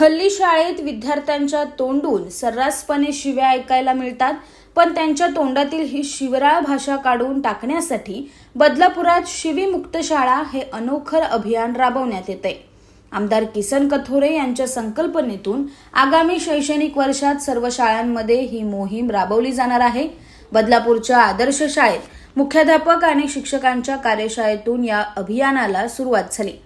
हल्ली शाळेत विद्यार्थ्यांच्या तोंडून सर्रासपणे शिव्या ऐकायला मिळतात पण त्यांच्या तोंडातील ही शिवराळ भाषा काढून टाकण्यासाठी बदलापुरात शिवीमुक्त शाळा हे अनोखर अभियान राबवण्यात येते. आमदार किसन कथोरे यांच्या संकल्पनेतून आगामी शैक्षणिक वर्षात सर्व शाळांमध्ये ही मोहीम राबवली जाणार आहे. बदलापूरच्या आदर्श शाळेत मुख्याध्यापक आणि शिक्षकांच्या कार्यशाळेतून या अभियानाला सुरुवात झाली.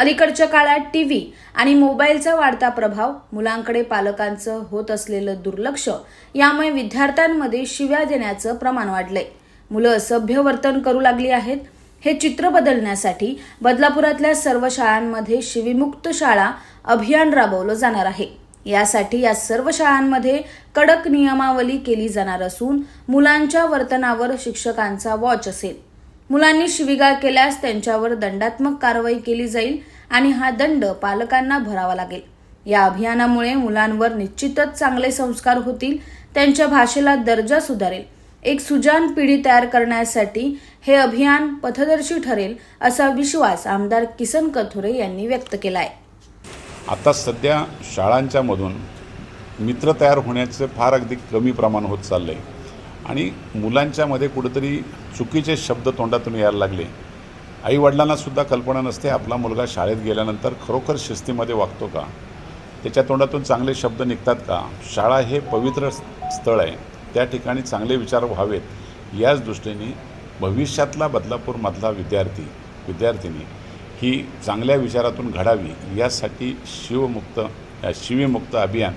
अलीकडच्या काळात टी व्ही आणि मोबाईलचा वाढता प्रभाव मुलांकडे पालकांचं होत असलेलं दुर्लक्ष यामुळे विद्यार्थ्यांमध्ये शिव्या देण्याचं प्रमाण वाढलंय. मुलं असभ्य वर्तन करू लागली आहेत. हे चित्र बदलण्यासाठी बदलापुरातल्या सर्व शाळांमध्ये शिवीमुक्त शाळा अभियान राबवलं जाणार आहे. यासाठी या सर्व शाळांमध्ये कडक नियमावली केली जाणार असून मुलांच्या वर्तनावर शिक्षकांचा वॉच असेल. मुलांनी शिवीगाळ केल्यास त्यांच्यावर दंडात्मक कारवाई केली जाईल आणि हा दंड पालकांना भरावा लागेल. या अभियानामुळे मुलांवर निश्चितच चांगले संस्कार होतील त्यांच्या भाषेला दर्जा सुधारेल. एक सुजान पिढी तयार करण्यासाठी हे अभियान पथदर्शी ठरेल असा विश्वास आमदार किसन कथोरे यांनी व्यक्त केला आहे आता सध्या शाळांच्या मधून मित्र तयार होण्याचं फार अगदी कमी प्रमाण होत चाललं आहे आणि मुलांच्यामध्ये कुठेतरी चुकीचे शब्द तोंडातून यायला लागले. आईवडिलांनासुद्धा कल्पना नसते आपला मुलगा शाळेत गेल्यानंतर खरोखर शिस्तीमध्ये वागतो का? त्याच्या तोंडातून चांगले शब्द निघतात का? शाळा हे पवित्र स्थळ आहे. त्या ठिकाणी चांगले विचार व्हावेत. याच दृष्टीने भविष्यातला बदलापूरमधला विद्यार्थी विद्यार्थिनी ही चांगल्या विचारातून घडावी. यासाठी शिवमुक्त या शिवीमुक्त अभियान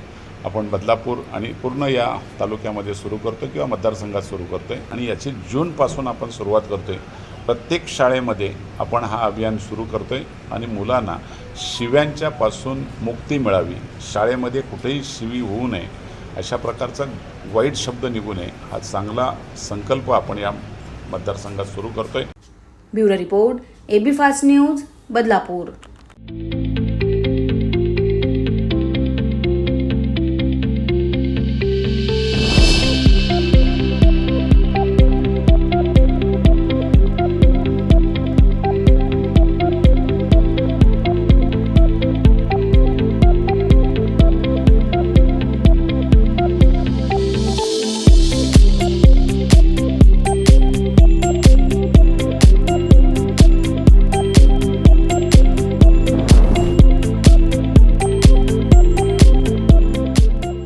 आपण बदलापूर आणि पूर्ण या तालुक्यामध्ये सुरू करतो किंवा मतदारसंघात सुरू करतो आहे आणि याची जूनपासून आपण सुरुवात करतो आहे प्रत्येक शाळेमध्ये आपण हा अभियान सुरू करतो आहे आणि मुलांना शिव्यांच्यापासून मुक्ती मिळावी. शाळेमध्ये कुठेही शिवी होऊ नये. अशा प्रकारचा वाईट शब्द निघू नये. हा चांगला संकल्प आपण या मतदारसंघात सुरू करतो आहे bureau report AB fast news Badlapur.